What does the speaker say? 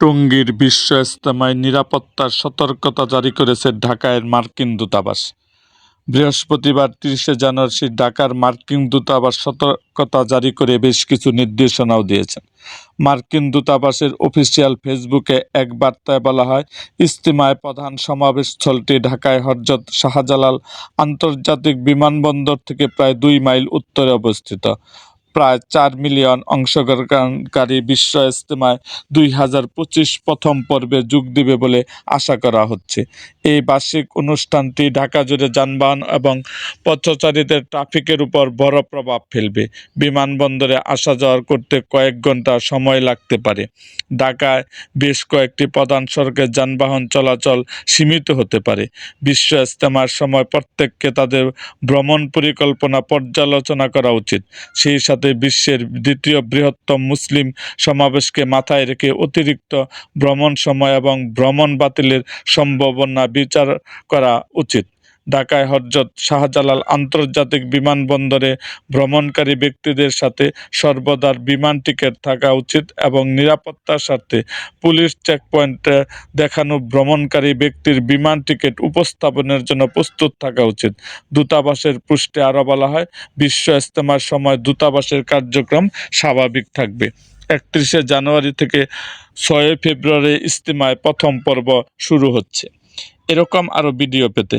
টঙ্গীর বিশ্ব ইজতেমায় নিরাপত্তার সতর্কতা জারি করেছে ঢাকায় মার্কিন দূতাবাস। বৃহস্পতিবার তিরিশে জানুয়ারি ঢাকার মার্কিন দূতাবাস সতর্কতা জারি করে বেশ কিছু নির্দেশনাও দিয়েছেন। মার্কিন দূতাবাসের অফিসিয়াল ফেসবুকে এক বার্তায় বলা হয়, ইস্তিমায় প্রধান সমাবেশস্থলটি ঢাকায় হরজত শাহজালাল আন্তর্জাতিক বিমানবন্দর থেকে প্রায় দুই মাইল উত্তরে অবস্থিত। প্রায় চার মিলিয়ন অংশগ্রহণকারী বিশ্ব ইজতেমায় দুই হাজার পঁচিশ প্রথম পর্বে যোগ দিবে বলে আশা করা হচ্ছে। এই বার্ষিক অনুষ্ঠানটি ঢাকা জুড়ে যানবাহন এবং পথচারীদের ট্রাফিকের উপর বড় প্রভাব ফেলবে। বিমানবন্দরে আসা যাওয়ার করতে কয়েক ঘণ্টা সময় লাগতে পারে। ঢাকায় বেশ কয়েকটি প্রধান সড়কের যানবাহন চলাচল সীমিত হতে পারে। বিশ্ব ইজতেমার সময় প্রত্যেককে তাদের ভ্রমণ পরিকল্পনা পর্যালোচনা করা উচিত। সেই সাথে বিশ্বের দ্বিতীয় বৃহত্তম মুসলিম সমাবেশকে মাথায় রেখে অতিরিক্ত ভ্রমণ সময় এবং ভ্রমণ বাতিলের সম্ভাবনা বিচার করা উচিত। ঢাকায় হজরত শাহজালাল আন্তর্জাতিক বিমানবন্দরে ভ্রমণকারী ব্যক্তিদের সাথে সর্বদার বিমান টিকিট থাকা উচিত এবং নিরাপত্তার স্বার্থে পুলিশ চেকপয়েন্টে দেখানো ভ্রমণকারী ব্যক্তির বিমান টিকিট উপস্থাপনের জন্য প্রস্তুত থাকা উচিত। দূতাবাসের পুষ্টে আরও বলা হয়, বিশ্ব ইজতেমার সময় দূতাবাসের কার্যক্রম স্বাভাবিক থাকবে। একত্রিশে জানুয়ারি থেকে ছয় ফেব্রুয়ারি ইজতেমায় প্রথম পর্ব শুরু হচ্ছে। এরকম আরও ভিডিও পেতে